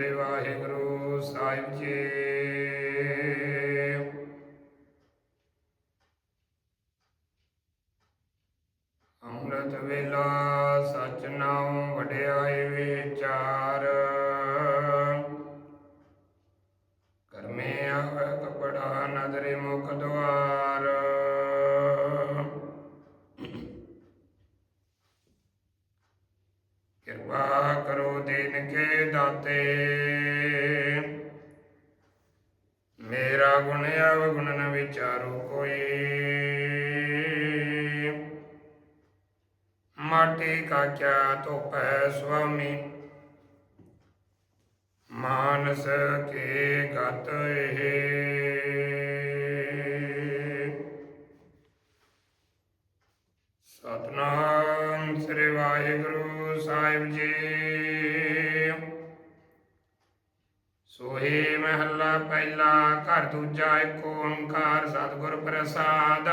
ਸ੍ਰੀ ਵਾਹਿਗੁਰੂ ਸਾਹਿਬ ਜੀ। ਅੰਮ੍ਰਿਤ ਵੇਲਾ ਸਚ ਨਾਮ ਵਡਿਆਈ ਵਿਚਾਰ ਕਿਰਪਾ ਕਰੋ ਦੀਨ ਕੇ ਦਾਤੇ। ਮੇਰਾ ਗੁਣ ਅਵਗੁਣ ਨ ਵਿਚਾਰੋ ਕੋਈ। ਮਾਟੀ ਕਾ ਕਿਆ ਧੋਪੈ ਸੁਆਮੀ। ਮਾਨਸ ਕੇ ਗਤ ਇਹ। ਸਤਨਾਮ ਸ੍ਰੀ ਵਾਹਿਗੁਰੂ ਸਾਹਿਬ ਜੀ। ਸੋਹੇ ਮਹੱਲਾ ਪਹਿਲਾ, ਘਰ ਦੂਜਾ ਏਕ ਓੰਕਾਰ ਸਤਿਗੁਰ ਪ੍ਰਸਾਦ।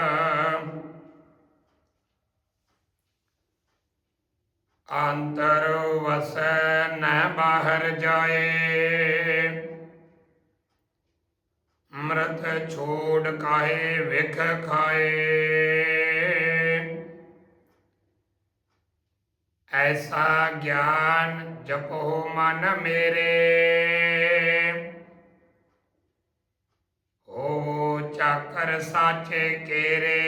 ਅੰਤਰ ਵਸੈ ਨ ਬਾਹਰ ਜਾਏ। ਅੰਮ੍ਰਿਤ ਛੋੜ ਕਾਹੇ ਵਿਖ ਖਾਏ। ਐਸਾ ਗਿਆਨ ਜਪੋ ਮਨ ਮੇਰੇ। ਹੋ ਚਾਕਰ ਸਾਚੇ ਕੇਰੇ।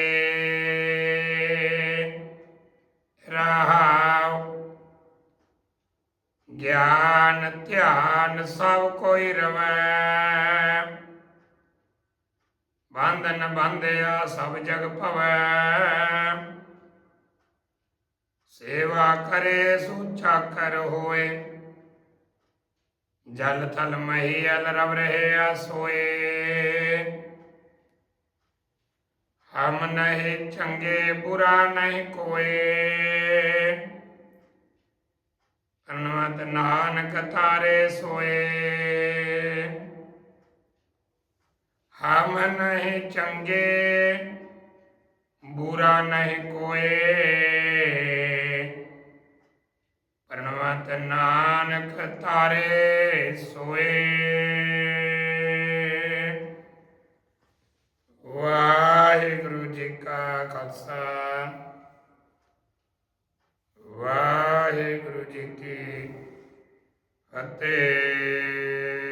ਰਹਾਉ ਗਿਆਨ, ਧਿਆਨ ਸਭ ਕੋਈ ਰਵੈ। ਬੰਧਨ ਬੰਧਿਆ ਸਭ ਜਗ ਭਵੈ। ਸੇਵਾ ਕਰੇ ਸੁਚਾ ਕਰ ਹੋਏ। ਜਲ ਥਲ ਮਹੀਲ ਰਵ ਰਹੇ ਸੋਏ। ਹਮ ਨਹੀਂ ਚੰਗੇ ਬੁਰਾ ਨਹੀਂ ਕੋਏ। ਅਨਵਤ ਨਾਨਕ ਤਾਰੇ ਸੋਏ। ਹਮ ਨਹੀਂ ਚੰਗੇ ਬੁਰਾ ਨਹੀਂ ਕੋਏ। ਪਰਨਵਤ ਨਾਨਕ ਤਾਰੇ ਸੋਏ। ਵਾਹਿਗੁਰੂ ਜੀ ਕਾ ਖਾਲਸਾ। ਵਾਹਿਗੁਰੂ ਜੀ ਕੀ ਫਤਿਹ।